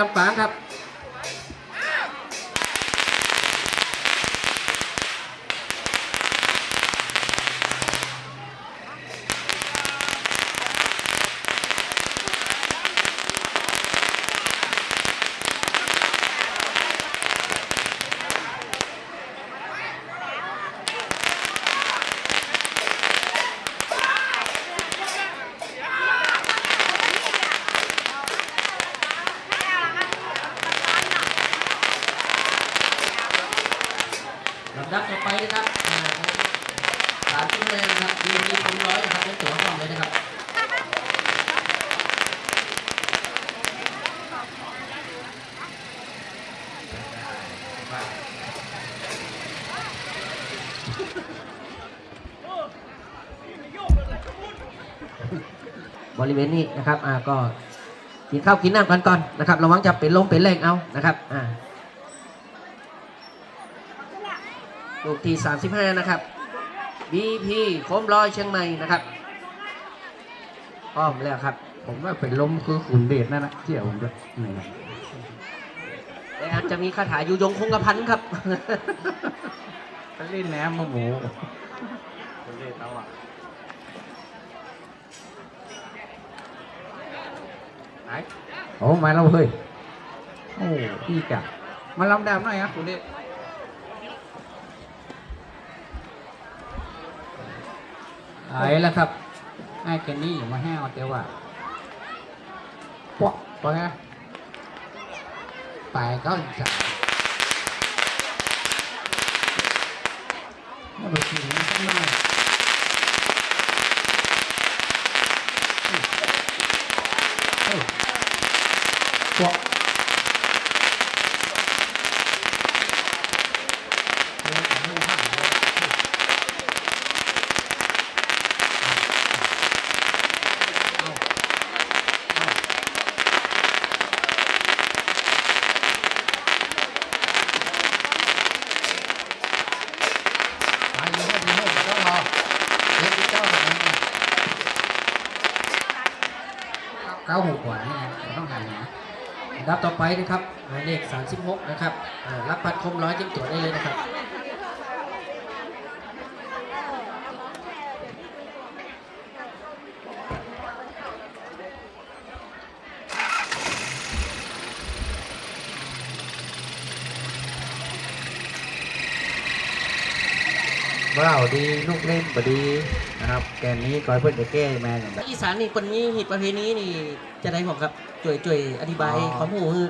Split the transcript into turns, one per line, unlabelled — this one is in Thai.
ลำ ลำดับต่อไปนะครับสามชิ้นแรกนะครับดีมีคนร้อยนะครับเป็นตัวกล่องเลยนะครับบริเวณนี้นะครับ อ่า ก็กินข้าวกินน้ำกันก่อนนะครับ ระวังจะเป็นลมเป็นแรงเอา นะครับ อ่า ลูกที่ 35 นะครับ BP โคมลอยเชียงใหม่นะครับพร้อมแล้วครับ
ผมว่าเป็นลมคือขุนเดชนั่นนะเที่ยวผมด้วยนี่นะ
แต่อาจจะมีคาถาอยู่ยงคงกระพันครับ
ไปเล่นแหนมมาหมูขุนเดชเอาอะไหนโอ้มาแล้วเฮ้ยโอ้พี่จักมาลำดามหน่อยครับขุนเดช ไอ้แล้วครับไอ้แกนนี่อยู่มาแห้วเตียวว่าปะไปไงไปก็จะไม่ไปกินมันสักหน่อยเฮ้ยปะเฮ้ยของมือห่างเลยเฮ้ยเอาเอา ไปเลยไปเลยเจ้ารอเล็กเจ้าแบบนี้เก้าหกกว่านี่ไงต้องหันนะ
ลำดับต่อไปนะครับหมายเลข36 นะครับรับบัดคมร้อยจิ้มตัวได้เลยนะครับ
ว้าวดีลูกเล่นบดีนะครับแกนนี้ก้อยเพื่อนจะแก้แม่อย่างไร
อีสานนี่คนนี้หิตประเพณีนี่จะได้ผมครับช่วยช่วยอธิบาย
อ๋อ
ความหู